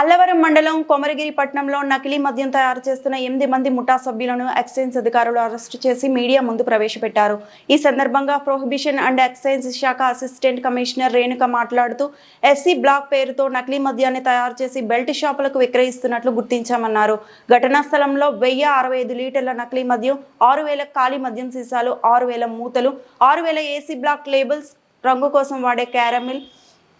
అల్లవరం మండలం కొమరగిరి పట్టణంలో నకిలీ మద్యం తయారు చేస్తున్న ఎనిమిది మంది ముఠా సభ్యులను ఎక్సైజ్ అధికారులు అరెస్టు చేసి మీడియా ముందు ప్రవేశపెట్టారు. ఈ సందర్భంగా ప్రొహిబిషన్ అండ్ ఎక్సైజ్ శాఖ అసిస్టెంట్ కమిషనర్ రేణుక మాట్లాడుతూ ఎస్సీ బ్లాక్ పేరుతో నకిలీ మద్యాన్ని తయారు చేసి బెల్ట్ షాపులకు విక్రయిస్తున్నట్లు గుర్తించామన్నారు. ఘటనా స్థలంలో వెయ్యి అరవై ఐదు లీటర్ల నకిలీ మద్యం ఆరు వేల ఖాళీ మద్యం సీసాలు ఆరు వేల మూతలు ఆరు వేల ఏసీ బ్లాక్ లేబుల్స్ రంగు కోసం వాడే క్యారమిల్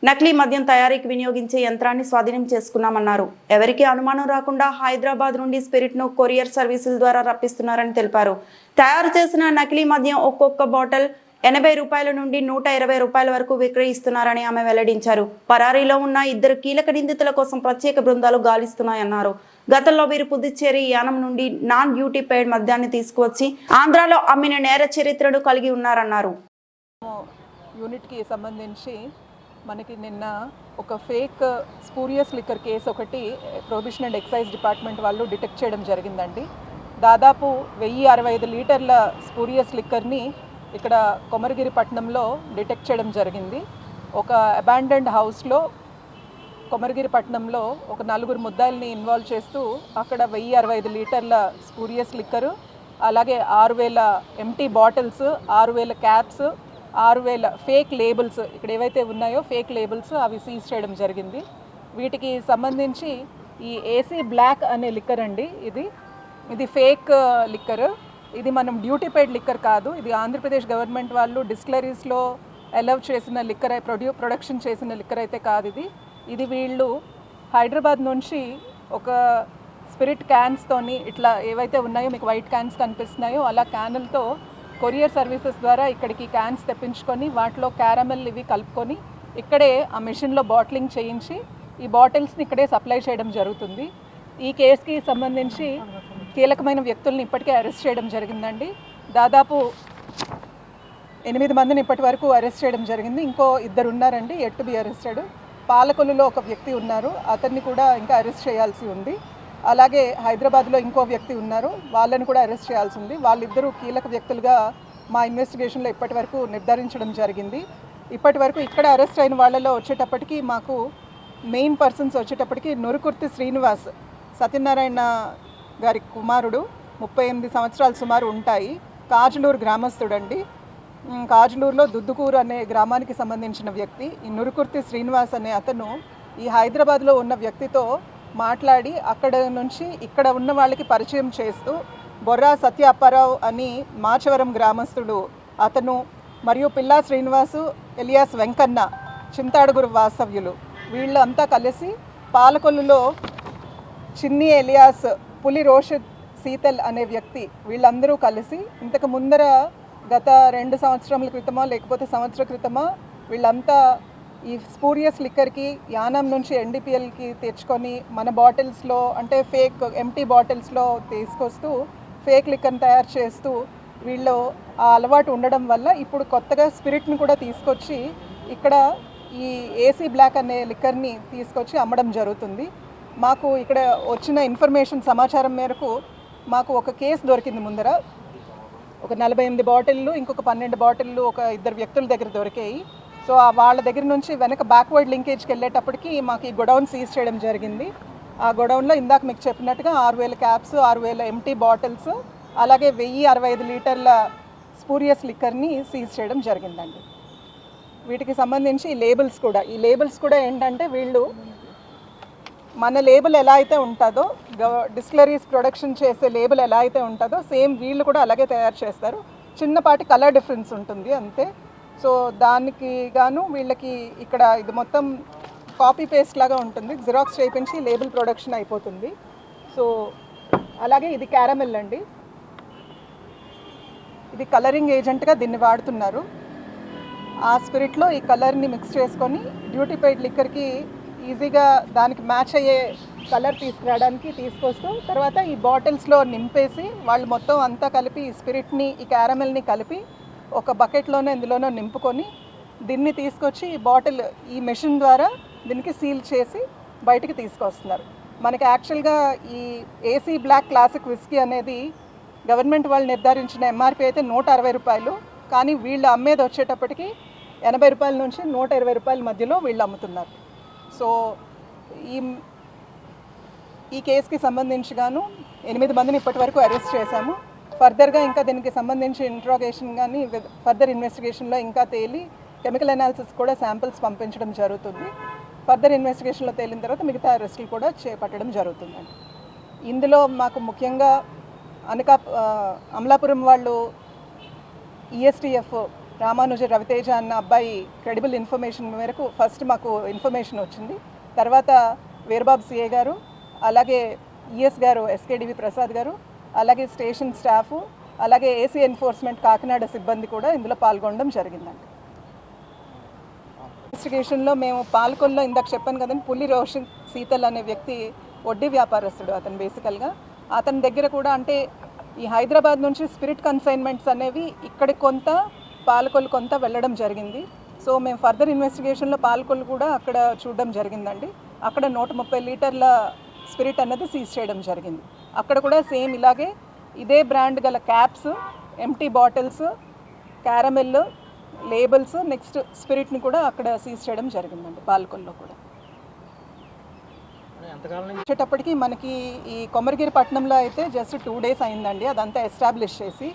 నకిలీ మద్యం తయారీకి వినియోగించే యంత్రాన్ని స్వాధీనం చేసుకున్నామన్నారు. ఎవరికీ అనుమానం రాకుండా హైదరాబాద్ నుండి స్పిరిట్ను కొరియర్ సర్వీసుల ద్వారా రప్పిస్తున్నారని తెలిపారు. తయారు చేసిన నకిలీ మద్యం ఒక్కొక్క బాటిల్ ఎనభై రూపాయల నుండి నూట ఇరవై రూపాయల వరకు విక్రయిస్తున్నారని ఆమె వెల్లడించారు. పరారీలో ఉన్న ఇద్దరు కీలక నిందితుల కోసం ప్రత్యేక బృందాలు గాలిస్తున్నాయన్నారు. గతంలో వీరు పుదుచ్చేరి యానం నుండి నాన్ డ్యూటీ పెయిడ్ మద్యాన్ని తీసుకువచ్చి ఆంధ్రాలో అమ్మిన నేర చరిత్రను కలిగి ఉన్నారన్నారు. యూనిట్కి సంబంధించి మనకి నిన్న ఒక ఫేక్ స్పూరియస్ లిక్కర్ కేసు ఒకటి ప్రొహిబిషన్ అండ్ ఎక్సైజ్ డిపార్ట్మెంట్ వాళ్ళు డిటెక్ట్ చేయడం జరిగిందండి. దాదాపు వెయ్యి అరవై ఐదు లీటర్ల స్పూరియస్ లిక్కర్ని ఇక్కడ కొమరగిరి పట్టణంలో డిటెక్ట్ చేయడం జరిగింది. ఒక అబాండెండ్ హౌస్లో కొమరగిరి పట్టణంలో ఒక నలుగురు ముద్దాయిల్ని ఇన్వాల్వ్ చేస్తూ అక్కడ వెయ్యి అరవై ఐదు లీటర్ల స్పూరియస్ లిక్కరు అలాగే ఆరు వేల ఎంటీ బాటిల్స్ ఆరు వేల క్యాప్స్ ఆరు వేల ఫేక్ లేబుల్స్ ఇక్కడ ఏవైతే ఉన్నాయో ఫేక్ లేబుల్స్ అవి సీజ్ చేయడం జరిగింది. వీటికి సంబంధించి ఈ ఏసీ బ్లాక్ అనే లిక్కర్ అండి ఇది. ఇది ఫేక్ లిక్కర్. ఇది మనం డ్యూటీ పెయిడ్ లిక్కర్ కాదు. ఇది ఆంధ్రప్రదేశ్ గవర్నమెంట్ వాళ్ళు డిస్టిలరీస్లో అలవ్ చేసిన లిక్కర్ ప్రొడ్యూ ప్రొడక్షన్ చేసిన లిక్కర్ అయితే కాదు ఇది. ఇది వీళ్ళు హైదరాబాద్ నుంచి ఒక స్పిరిట్ క్యాన్స్తోని ఇట్లా ఏవైతే ఉన్నాయో మీకు వైట్ క్యాన్స్ కనిపిస్తున్నాయో అలా క్యానులతో కొరియర్ సర్వీసెస్ ద్వారా ఇక్కడికి క్యాన్స్ తెప్పించుకొని వాటిలో క్యారమెల్ ఇవి కలుపుకొని ఇక్కడే ఆ మిషన్లో బాటిలింగ్ చేయించి ఈ బాటిల్స్ని ఇక్కడే సప్లై చేయడం జరుగుతుంది. ఈ కేసుకి సంబంధించి కీలకమైన వ్యక్తుల్ని ఇప్పటికే అరెస్ట్ చేయడం జరిగిందండి. దాదాపు ఎనిమిది మందిని ఇప్పటి వరకు అరెస్ట్ చేయడం జరిగింది. ఇంకో ఇద్దరు ఉన్నారండి ఎట్ బి అరెస్టెడ్. పాలకొల్లులో ఒక వ్యక్తి ఉన్నారు. అతన్ని కూడా ఇంకా అరెస్ట్ చేయాల్సి ఉంది. అలాగే హైదరాబాద్లో ఇంకో వ్యక్తి ఉన్నారు. వాళ్ళని కూడా అరెస్ట్ చేయాల్సింది. వాళ్ళిద్దరూ కీలక వ్యక్తులుగా మా ఇన్వెస్టిగేషన్లో ఇప్పటి వరకు నిర్ధారించడం జరిగింది. ఇప్పటి వరకు ఇక్కడ అరెస్ట్ అయిన వాళ్ళలో వచ్చేటప్పటికి మాకు మెయిన్ పర్సన్స్ వచ్చేటప్పటికి నొరుకుర్తి శ్రీనివాస్ సత్యనారాయణ గారి కుమారుడు. ముప్పై ఎనిమిది సంవత్సరాలు సుమారు ఉంటాయి. కాజులూరు గ్రామస్తుడండి ఉమ్, కాజులూరులో దుద్దుకూరు అనే గ్రామానికి సంబంధించిన వ్యక్తి. ఈ నురుకుర్తి శ్రీనివాస్ అనే అతను ఈ హైదరాబాద్లో ఉన్న వ్యక్తితో మాట్లాడి అక్కడ నుంచి ఇక్కడ ఉన్న వాళ్ళకి పరిచయం చేస్తూ బొర్రా సత్య అప్పారావు అని మాచవరం గ్రామస్తుడు అతను మరియు పిల్లా శ్రీనివాసు ఎలియాస్ వెంకన్న చింతాడుగురు వాస్తవ్యులు వీళ్ళంతా కలిసి పాలకొల్లులో చిన్ని ఎలియాస్ పులి రోషద్ సీతల్ అనే వ్యక్తి వీళ్ళందరూ కలిసి ఇంతకు ముందర గత రెండు సంవత్సరముల క్రితమో లేకపోతే సంవత్సర క్రితమో వీళ్ళంతా ఈ స్పూరియస్ లిక్కర్కి యానం నుంచి ఎన్డీపీఎల్కి తెచ్చుకొని మన బాటిల్స్లో అంటే ఫేక్ ఎంటీ బాటిల్స్లో తీసుకొస్తూ ఫేక్ లిక్కర్ని తయారు చేస్తూ వీళ్ళు ఆ అలవాటు ఉండడం వల్ల ఇప్పుడు కొత్తగా స్పిరిట్ని కూడా తీసుకొచ్చి ఇక్కడ ఈ ఏసీ బ్లాక్ అనే లిక్కర్ని తీసుకొచ్చి అమ్మడం జరుగుతుంది. మాకు ఇక్కడ వచ్చిన ఇన్ఫర్మేషన్ సమాచారం మేరకు మాకు ఒక కేసు దొరికింది ముందర. ఒక నలభై ఎనిమిది బాటిళ్ళు ఇంకొక పన్నెండు బాటిళ్ళు ఒక ఇద్దరు వ్యక్తుల దగ్గర దొరికాయి. సో వాళ్ళ దగ్గర నుంచి వెనక బ్యాక్వర్డ్ లింకేజ్కి వెళ్ళేటప్పటికి మాకు ఈ గొడౌన్ సీజ్ చేయడం జరిగింది. ఆ గొడౌన్లో ఇందాక మీకు చెప్పినట్టుగా ఆరు వేల క్యాప్స్ ఆరు వేల ఎంటీ బాటిల్స్ అలాగే వెయ్యి అరవై ఐదు లీటర్ల స్పూరియస్ లిక్కర్ని సీజ్ చేయడం జరిగిందండి. వీటికి సంబంధించి ఈ లేబుల్స్ కూడా ఈ లేబుల్స్ కూడా ఏంటంటే వీళ్ళు మన లేబుల్ ఎలా అయితే ఉంటుందో డిస్టిలరీస్ ప్రొడక్షన్ చేసే లేబుల్ ఎలా అయితే ఉంటుందో సేమ్ వీళ్ళు కూడా అలాగే తయారు చేస్తారు. చిన్నపాటి కలర్ డిఫరెన్స్ ఉంటుంది అంతే. సో దానికి గాను వీళ్ళకి ఇక్కడ ఇది మొత్తం కాపీ పేస్ట్ లాగా ఉంటుంది. జిరాక్స్ చేయించి లేబుల్ ప్రొడక్షన్ అయిపోతుంది. సో అలాగే ఇది క్యారమెల్ అండి. ఇది కలరింగ్ ఏజెంట్గా దీన్ని వాడుతున్నారు. ఆ స్పిరిట్లో ఈ కలర్ని మిక్స్ చేసుకొని డ్యూటీ పెయిడ్ లిక్కర్కి ఈజీగా దానికి మ్యాచ్ అయ్యే కలర్ తీసుకురావడానికి తీసుకొస్తూ తర్వాత ఈ బాటిల్స్లో నింపేసి వాళ్ళు మొత్తం అంతా కలిపి ఈ స్పిరిట్ని ఈ క్యారమెల్ని కలిపి ఒక బకెట్లోనే ఇందులోనో నింపుకొని దీన్ని తీసుకొచ్చి ఈ బాటిల్ ఈ మెషిన్ ద్వారా దీనికి సీల్ చేసి బయటికి తీసుకొస్తున్నారు. మనకి యాక్చువల్గా ఈ ఏసీ బ్లాక్ క్లాసిక్ విస్కీ అనేది గవర్నమెంట్ వాళ్ళు నిర్ధారించిన ఎంఆర్పి అయితే నూట అరవై రూపాయలు కానీ వీళ్ళు అమ్మేది వచ్చేటప్పటికి ఎనభై రూపాయల నుంచి నూట ఇరవై రూపాయల మధ్యలో వీళ్ళు అమ్ముతున్నారు. సో ఈ ఈ కేసుకి సంబంధించి గాను ఎనిమిది మందిని ఇప్పటి వరకు అరెస్ట్ చేశాము. ఫర్దర్గా ఇంకా దీనికి సంబంధించి ఇంట్రాగేషన్ కానీ ఫర్దర్ ఇన్వెస్టిగేషన్లో ఇంకా తేలి కెమికల్ అనాలిసిస్ కూడా శాంపిల్స్ పంపించడం జరుగుతుంది. ఫర్దర్ ఇన్వెస్టిగేషన్లో తేలిన తర్వాత మిగతా అరెస్టులు కూడా చేపట్టడం జరుగుతుందండి. ఇందులో మాకు ముఖ్యంగా అనకా అమలాపురం వాళ్ళు ఈఎస్టీఎఫ్ రామానుజ రవితేజ అన్న అబ్బాయి క్రెడిబుల్ ఇన్ఫర్మేషన్ మేరకు ఫస్ట్ మాకు ఇన్ఫర్మేషన్ వచ్చింది. తర్వాత వీరబాబు సిఏ గారు అలాగే ఈఎస్ గారు ఎస్కేడివి ప్రసాద్ గారు అలాగే స్టేషన్ స్టాఫ్ అలాగే ఏసీ ఎన్ఫోర్స్మెంట్ కాకినాడ సిబ్బంది కూడా ఇందులో పాల్గొనడం జరిగిందండి. ఇన్వెస్టిగేషన్లో మేము పాల్కొల్లో ఇందాక చెప్పాను కదండి పులి రోషన్ శీతల్ అనే వ్యక్తి వడ్డీ వ్యాపారస్తుడు అతను బేసికల్గా. అతని దగ్గర కూడా అంటే ఈ హైదరాబాద్ నుంచి స్పిరిట్ కన్సైన్మెంట్స్ అనేవి ఇక్కడి కొంత పాలకొల్లు కొంత వెళ్ళడం జరిగింది. సో మేము ఫర్దర్ ఇన్వెస్టిగేషన్లో పాలకొల్లు కూడా అక్కడ చూడడం జరిగిందండి. అక్కడ నూట ముప్పై లీటర్ల స్పిరిట్ అన్నది సీజ్ చేయడం జరిగింది. అక్కడ కూడా సేమ్ ఇలాగే ఇదే బ్రాండ్ గల caps empty bottles caramel labels next స్పిరిట్ని కూడా అక్కడ సీజ్ చేయడం జరిగిందండి పాలకొల్లో కూడా. వచ్చేటప్పటికి మనకి ఈ కొమరగిరి పట్టణంలో అయితే జస్ట్ టూ డేస్ అయిందండి అదంతా ఎస్టాబ్లిష్ చేసి.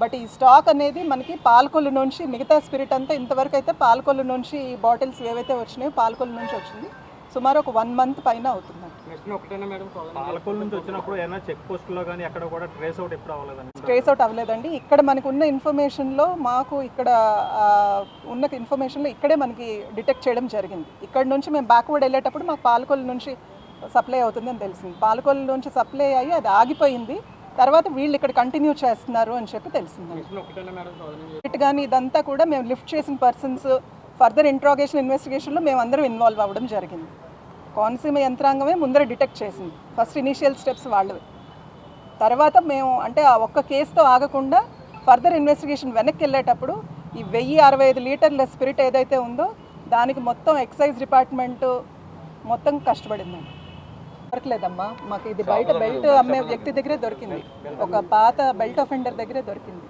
బట్ ఈ స్టాక్ అనేది మనకి పాలకొల్లు నుంచి మిగతా స్పిరిట్ అంతా ఇంతవరకు అయితే పాలకొల్లు నుంచి ఈ బాటిల్స్ ఏవైతే వచ్చినాయో పాలకొల్లు నుంచి వచ్చింది. సుమారు ఒక వన్ మంత్ పైన కూడా ట్రేస్ అవుట్ ఎప్పుడు అవ్వలేదండి? ఇక్కడ మనకు ఉన్న ఇన్ఫర్మేషన్లో మాకు ఇక్కడ ఉన్న ఇన్ఫర్మేషన్లో ఇక్కడే మనకి డిటెక్ట్ చేయడం జరిగింది. ఇక్కడ నుంచి మేము బ్యాక్వర్డ్ వెళ్ళేటప్పుడు మాకు పాలకొల్లు నుంచి సప్లై అవుతుందని తెలిసింది. పాలకొల్లు నుంచి సప్లై అయ్యి అది ఆగిపోయింది. తర్వాత వీళ్ళు ఇక్కడ కంటిన్యూ చేస్తున్నారు అని చెప్పి ఇట్ కానీ ఇదంతా కూడా మేము లిఫ్ట్ చేసిన పర్సన్స్ ఫర్దర్ ఇంట్రాగేషన్ ఇన్వెస్టిగేషన్లో మేము అందరం ఇన్వాల్వ్ అవ్వడం జరిగింది. కోనసీమ యంత్రాంగమే ముందర డిటెక్ట్ చేసింది. ఫస్ట్ ఇనీషియల్ స్టెప్స్ వాళ్ళవి. తర్వాత మేము అంటే ఆ ఒక్క కేసుతో ఆగకుండా ఫర్దర్ ఇన్వెస్టిగేషన్ వెనక్కి వెళ్ళేటప్పుడు ఈ వెయ్యి అరవై ఐదు లీటర్ల స్పిరిట్ ఏదైతే ఉందో దానికి మొత్తం ఎక్సైజ్ డిపార్ట్మెంట్ మొత్తం కష్టపడిందండి దొరకలేదమ్మా. మాకు ఇది బయట బెల్ట్ అమ్మే వ్యక్తి దగ్గరే దొరికింది. ఒక పాత బెల్ట్ ఆఫెండర్ దగ్గరే దొరికింది.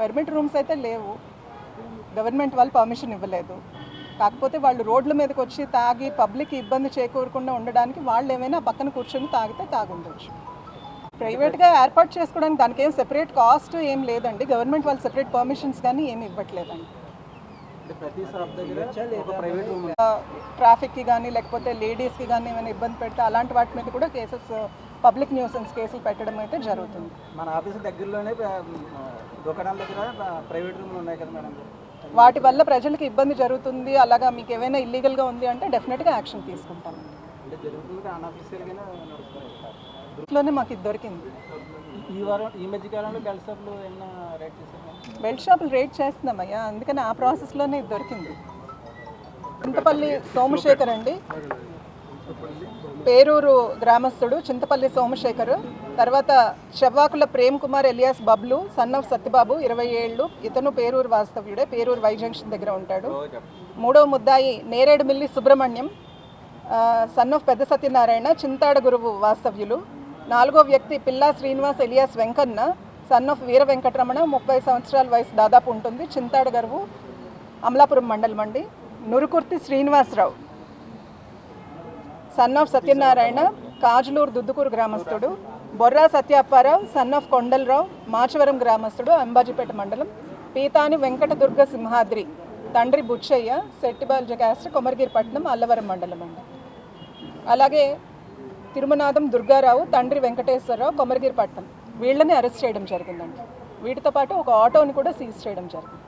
పర్మిట్ రూమ్స్ అయితే లేవు. గవర్నమెంట్ వాళ్ళు పర్మిషన్ ఇవ్వలేదు. కాకపోతే వాళ్ళు రోడ్ల మీదకి వచ్చి తాగి పబ్లిక్ ఇబ్బంది చేకూరకుండా ఉండడానికి వాళ్ళు ఏమైనా పక్కన కూర్చొని తాగితే తాగుండొచ్చు. ప్రైవేట్గా ఏర్పాటు చేసుకోవడానికి దానికి ఏం సెపరేట్ కాస్ట్ ఏం లేదండి. గవర్నమెంట్ వాళ్ళు సెపరేట్ పర్మిషన్స్ కానీ ఏమి ఇవ్వట్లేదండి ప్రతి షాప్ దగ్గర ఒక ప్రైవేట్ రూమ్ ట్రాఫిక్కి కానీ లేకపోతే లేడీస్కి కానీ ఏమైనా ఇబ్బంది పెడితే అలాంటి వాటి మీద కూడా కేసెస్ పబ్లిక్ న్యూసెన్స్ కేసులు పెట్టడం అయితే జరుగుతుంది. మన ఆఫీస్ దగ్గరలోనే దుకాణాల దగ్గర ప్రైవేట్ రూమ్లు ఉన్నాయి కదా మేడం? వాటి వల్ల ప్రజలకు ఇబ్బంది జరుగుతుంది అలాగా మీకు ఏమైనా ఇల్లీగల్గా ఉంది అంటే డెఫినెట్గా యాక్షన్ తీసుకుంటామండి. అంటే ఇంట్లోనే మాకు ఇది దొరికింది. ఈ వారం ఈ మధ్య కాలంలో బెల్ట్ షాప్లు ఏమైనా రేట్ చేశారు? బెల్ట్ షాపులు రేట్ చేస్తున్నామయ్యా అందుకని ఆ ప్రాసెస్లోనే ఇది దొరికింది. చింతపల్లి సోమశేఖర్ అండి. పేరూరు గ్రామస్తుడు చింతపల్లి సోమశేఖర్. తర్వాత Chevvakula Prem Kumar alias Bablu son of Satyababu ఇరవై ఏళ్ళు. ఇతను పేరూరు వాస్తవ్యుడే. పేరూరు వై జంక్షన్ దగ్గర ఉంటాడు. మూడవ ముద్దాయి నేరేడుమిల్లి సుబ్రహ్మణ్యం. సన్ ఆఫ్ పెద్ద సత్యనారాయణ చింతాడ గురువు వాస్తవ్యులు. నాలుగో వ్యక్తి Pilla Srinivas alias Venkanna. Son of Veera Venkataramana ముప్పై సంవత్సరాల వయసు దాదాపు ఉంటుంది. చింతాడ గరువు అమలాపురం మండలం అండి. నురుకుర్తి శ్రీనివాసరావు. సన్ ఆఫ్ సత్యనారాయణ కాజులూరు దుద్దుకూరు గ్రామస్తుడు. బొర్రా సత్యాప్పారావు సన్ ఆఫ్ కొండలరావు మాచవరం గ్రామస్తుడు అంబాజీపేట మండలం. పీతాని వెంకట దుర్గ సింహాద్రి తండ్రి బుచ్చయ్య శెట్టిబాల్ క్యాస్ట్ కొమరగిరిపట్నం అల్లవరం మండలం అండి. అలాగే తిరుమనాథం దుర్గారావు తండ్రి వెంకటేశ్వరరావు కొమరగిరిపట్నం వీళ్ళని అరెస్ట్ చేయడం జరిగిందండి. వీటితో పాటు ఒక ఆటోని కూడా సీజ్ చేయడం జరిగింది.